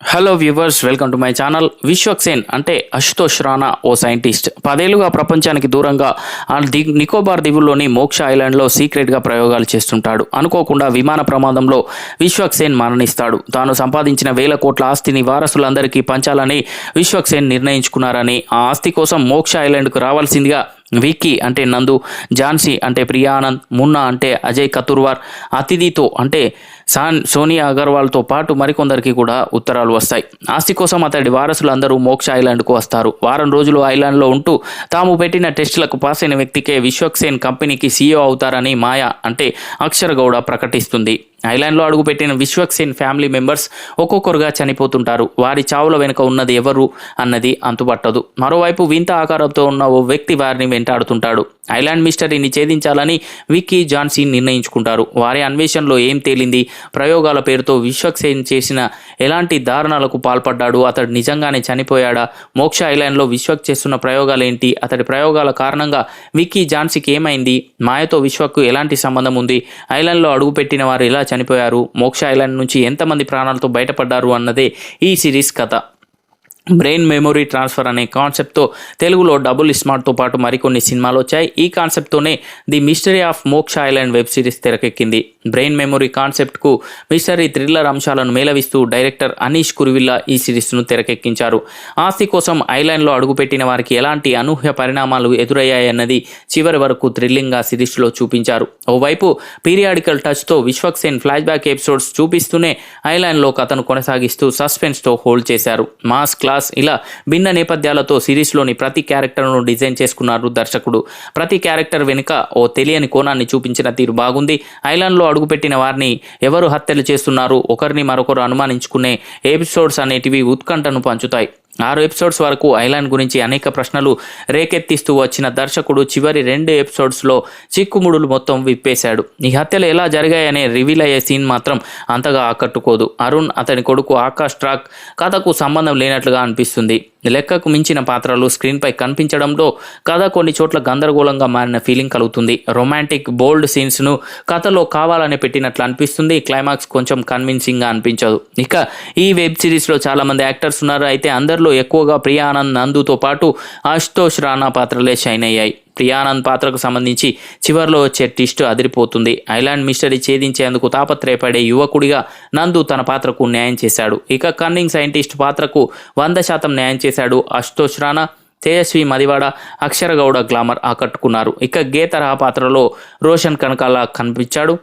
Hello viewers welcome to my channel Vishwaksen అంటే అశుతోష్ రాణా ఓ scientist పదేళ్ళుగా ప్రపంచానికి దూరంగా ఆ ది నికోబార్ దీవుల్లోని మోక్ష ఐలాండ్లో సీక్రెట్గా ప్రయోగాలు చేస్తుంటాడు. అనుకోకుండా విమాన ప్రమాదంలో విశ్వక్సేన్ మరణిస్తాడు. తాను సంపాదించిన వేల కోట్ల ఆస్తిని వారసులందరికీ పంచాలని విశ్వక్సేన్ నిర్ణయించుకున్నారని ఆ ఆస్తి కోసం మోక్ష ఐలాండ్కు రావాల్సిందిగా విక్కీ అంటే నందు ఝాన్సీ అంటే ప్రియానంద్ మున్నా అంటే అజయ్ కతుర్వార్ అతిథితో అంటే సాన్ సోనియా అగర్వాల్తో పాటు మరికొందరికి కూడా ఉత్తరాలు వస్తాయి. ఆస్తి కోసం అతడి వారసులు అందరూ మోక్ష ఐలాండ్కు వస్తారు. వారం రోజులు ఐలాండ్లో ఉంటూ తాము పెట్టిన టెస్టులకు పాస్ అయిన వ్యక్తికే విశ్వక్సేన్ కంపెనీకి సీఈఓ అవుతారని మాయా అంటే అక్షర గౌడ ప్రకటిస్తుంది. ఐలాండ్లో అడుగుపెట్టిన విశ్వక్సేన్ ఫ్యామిలీ మెంబర్స్ ఒక్కొక్కరుగా చనిపోతుంటారు. వారి చావుల వెనుక ఉన్నది ఎవరు అన్నది అంతుపట్టదు. మరోవైపు వింత ఆకారంతో ఉన్న ఓ వ్యక్తి వారిని వెంటాడుతుంటాడు. ఐలాండ్ మిస్టరీని ఛేదించాలని విక్కీ జాన్సీ నిర్ణయించుకుంటారు. వారి అన్వేషణలో ఏం తేలింది? ప్రయోగాల పేరుతో విశ్వక్సేన్ చేసిన ఎలాంటి దారుణాలకు పాల్పడ్డాడు? అతడు నిజంగానే చనిపోయాడా? మోక్ష ఐలాండ్లో విశ్వక్ చేస్తున్న ప్రయోగాలేంటి? అతడి ప్రయోగాల కారణంగా విక్కీ జాన్సీకి ఏమైంది? మాయతో విశ్వక్కు ఎలాంటి సంబంధం ఉంది? ఐలాండ్లో అడుగుపెట్టిన వారు ఎలా చనిపోయారు. మోక్ష ఐలాండ్ నుంచి ఎంతమంది ప్రాణాలతో బయటపడ్డారు అన్నదే ఈ సిరీస్ కథ. బ్రెయిన్ మెమొరీ ట్రాన్స్ఫర్ అనే కాన్సెప్ట్తో తెలుగులో డబుల్ స్మార్ట్తో పాటు మరికొన్ని సినిమాలు వచ్చాయి. ఈ కాన్సెప్ట్తోనే the mystery of Moksha island web series తెరకెక్కింది. Brain memory కాన్సెప్ట్కు మిస్టరీ థ్రిల్లర్ అంశాలను మేలవిస్తూ డైరెక్టర్ అనీష్ కురువిల్లా ఈ సిరీస్ను తెరకెక్కించారు. ఆస్తి కోసం ఐలాండ్లో అడుగుపెట్టిన వారికి ఎలాంటి అనూహ్య పరిణామాలు ఎదురయ్యాయన్నది చివరి వరకు థ్రిల్లింగ్గా సిరీస్లో చూపించారు. ఓవైపు పీరియాడికల్ టచ్తో విశ్వక్సేన్ ఫ్లాష్ బ్యాక్ ఎపిసోడ్స్ చూపిస్తూనే ఐలాండ్లో కథను కొనసాగిస్తూ సస్పెన్స్తో హోల్డ్ చేశారు. మాస్ క్లాస్ ఇలా భిన్న నేపథ్యాలతో సిరీస్లోని ప్రతి క్యారెక్టర్ను డిజైన్ చేసుకున్నారు దర్శకుడు. ప్రతి క్యారెక్టర్ వెనుక ఓ తెలియని కోణాన్ని చూపించిన తీరు బాగుంది. ఐలాండ్లో అడుగుపెట్టిన వారిని ఎవరు హత్యలు చేస్తున్నారు? ఒకరిని మరొకరు అనుమానించుకునే ఎపిసోడ్స్ అనేటివి ఉత్కంఠను పంచుతాయి. ఆరు ఎపిసోడ్స్ వరకు ఐలాండ్ గురించి అనేక ప్రశ్నలు రేకెత్తిస్తూ వచ్చిన దర్శకుడు చివరి రెండు ఎపిసోడ్స్లో చిక్కుముడులు మొత్తం విప్పేశాడు. ఈ హత్యలు ఎలా జరిగాయనే రివీల్ అయ్యే సీన్ మాత్రం అంతగా ఆకట్టుకోదు. అరుణ్ అతని కొడుకు ఆకాష్ ట్రాక్ కథకు సంబంధం లేనట్లుగా అనిపిస్తుంది. లెక్కకు మించిన పాత్రలు స్క్రీన్పై కనిపించడంలో కథ కొన్ని చోట్ల గందరగోళంగా మారిన ఫీలింగ్ కలుగుతుంది. రొమాంటిక్ బోల్డ్ సీన్స్ను కథలో కావాలని పెట్టినట్లు అనిపిస్తుంది. క్లైమాక్స్ కొంచెం కన్విన్సింగ్గా అనిపించదు. ఇక ఈ వెబ్ సిరీస్లో చాలామంది యాక్టర్స్ ఉన్నారు. అయితే అందరిలో ఎక్కువగా ప్రియానంద్ నందుతో పాటు ఆశుతోష్ రాణా పాత్రలే షైన్ అయ్యాయి. ప్రియానంద్ పాత్రకు సంబంధించి చివరిలో వచ్చే ట్విస్ట్ అదిరిపోతుంది. ఐలాండ్ మిస్టరీ ఛేదించేందుకు తాపత్రయపడే యువకుడిగా నందు తన పాత్రకు న్యాయం చేశాడు. ఇక కన్నింగ్ సైంటిస్ట్ పాత్రకు వంద శాతం న్యాయం చేశాడు అశుతోష్ రాణా. తేజస్వి మదివాడ అక్షరగౌడ గ్లామర్ ఆకట్టుకున్నారు. ఇక గే తరహా పాత్రలో రోషన్ కనకాల కనిపించాడు.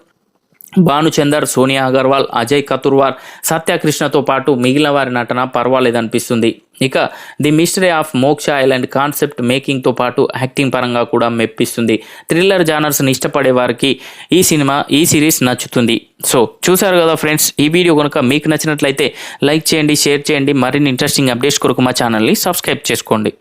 భానుచందర్ సోనియా అగర్వాల్ అజయ్ కతుర్వార్ సత్యకృష్ణతో పాటు మిగిలిన వారి నటన పర్వాలేదనిపిస్తుంది. ఇక the mystery of Moksha island concept మేకింగ్తో పాటు యాక్టింగ్ పరంగా కూడా మెప్పిస్తుంది. థ్రిల్లర్ జానర్స్ని ఇష్టపడే వారికి ఈ సినిమా ఈ సిరీస్ నచ్చుతుంది. సో చూసారు కదా ఫ్రెండ్స్ ఈ వీడియో కనుక మీకు నచ్చినట్లయితే లైక్ చేయండి షేర్ చేయండి మరిన్ని ఇంట్రెస్టింగ్ అప్డేట్స్ కొరకు మా ఛానల్ని సబ్స్క్రైబ్ చేసుకోండి.